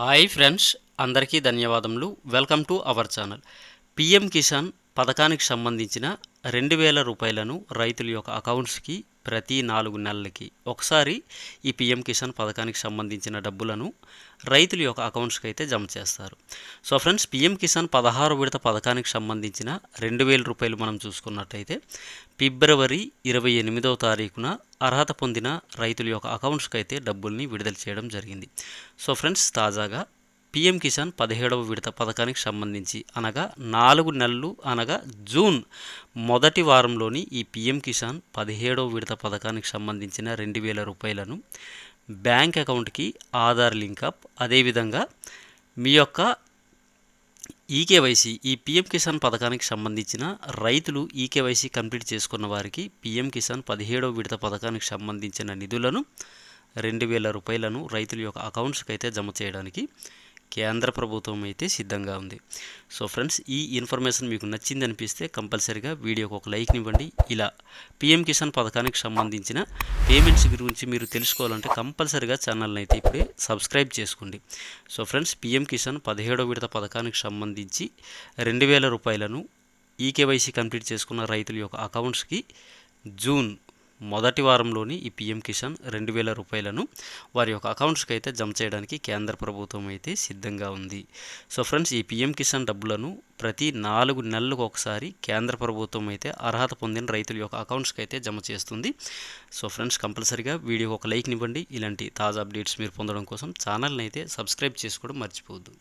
Hi friends అందరికీ ధన్యవాదములు. Welcome to our channel. PM Kisan పథకానికి సంబంధించిన రెండు వేల రూపాయలను రైతుల యొక్క అకౌంట్స్కి ప్రతి నాలుగు నెలలకి. ఒకసారి ఈ పిఎం కిసాన్ పథకానికి సంబంధించిన డబ్బులను రైతుల యొక్క అకౌంట్స్కి అయితే జమ చేస్తారు. సో ఫ్రెండ్స్ పిఎం కిసాన్ పదహారు విడత పథకానికి సంబంధించిన రెండు వేల రూపాయలు మనం చూసుకున్నట్టయితే ఫిబ్రవరి ఇరవై ఎనిమిదవ తారీఖున అర్హత పొందిన రైతుల యొక్క అకౌంట్స్కి అయితే డబ్బుల్ని విడుదల చేయడం జరిగింది. సో ఫ్రెండ్స్ తాజాగా పిఎం కిసాన్ పదిహేడవ విడత పథకానికి సంబంధించి అనగా నాలుగు నెలలు అనగా జూన్ మొదటి వారంలోని ఈ పిఎం కిసాన్ పదిహేడవ విడత పథకానికి సంబంధించిన రెండు వేల రూపాయలను బ్యాంక్ అకౌంట్కి ఆధార్ లింకప్ అదేవిధంగా మీ యొక్క ఈకేవైసీ ఈ పిఎం కిసాన్ పథకానికి సంబంధించిన రైతులు ఈకేవైసీ కంప్లీట్ చేసుకున్న వారికి పిఎం కిసాన్ పదిహేడవ విడత పథకానికి సంబంధించిన నిధులను రెండు వేల రూపాయలను రైతుల యొక్క అకౌంట్స్కి అయితే జమ చేయడానికి కేంద్ర ప్రభుత్వం అయితే సిద్ధంగా ఉంది. సో ఫ్రెండ్స్ ఈ ఇన్ఫర్మేషన్ మీకు నచ్చింది అనిపిస్తే కంపల్సరీగా వీడియోకి ఒక లైక్ ఇవ్వండి. ఇలా పిఎం కిసాన్ పథకానికి సంబంధించిన పేమెంట్స్ గురించి మీరు తెలుసుకోవాలంటే కంపల్సరీగా ఛానల్ని అయితే ఇప్పుడే సబ్స్క్రైబ్ చేసుకోండి. సో ఫ్రెండ్స్ పిఎం కిసాన్ పదిహేడో విడత పథకానికి సంబంధించి రెండు వేల రూపాయలను ఈకేవైసీ కంప్లీట్ చేసుకున్న రైతుల యొక్క అకౌంట్స్కి జూన్ మొదటి వారంలోని ఈ పిఎం కిసాన్ రెండు వేల రూపాయలను వారి యొక్క అకౌంట్స్కి అయితే జమ చేయడానికి కేంద్ర ప్రభుత్వం అయితే సిద్ధంగా ఉంది. సో ఫ్రెండ్స్ ఈ పిఎం కిసాన్ డబ్బులను ప్రతి నాలుగు నెలలకు ఒకసారి కేంద్ర ప్రభుత్వం అయితే అర్హత పొందిన రైతుల యొక్క అకౌంట్స్కి అయితే జమ చేస్తుంది. సో ఫ్రెండ్స్ కంపల్సరీగా వీడియోకి ఒక లైక్ ఇవ్వండి. ఇలాంటి తాజా అప్డేట్స్ మీరు పొందడం కోసం ఛానల్ని అయితే సబ్స్క్రైబ్ చేసుకోవడం మర్చిపోవద్దు.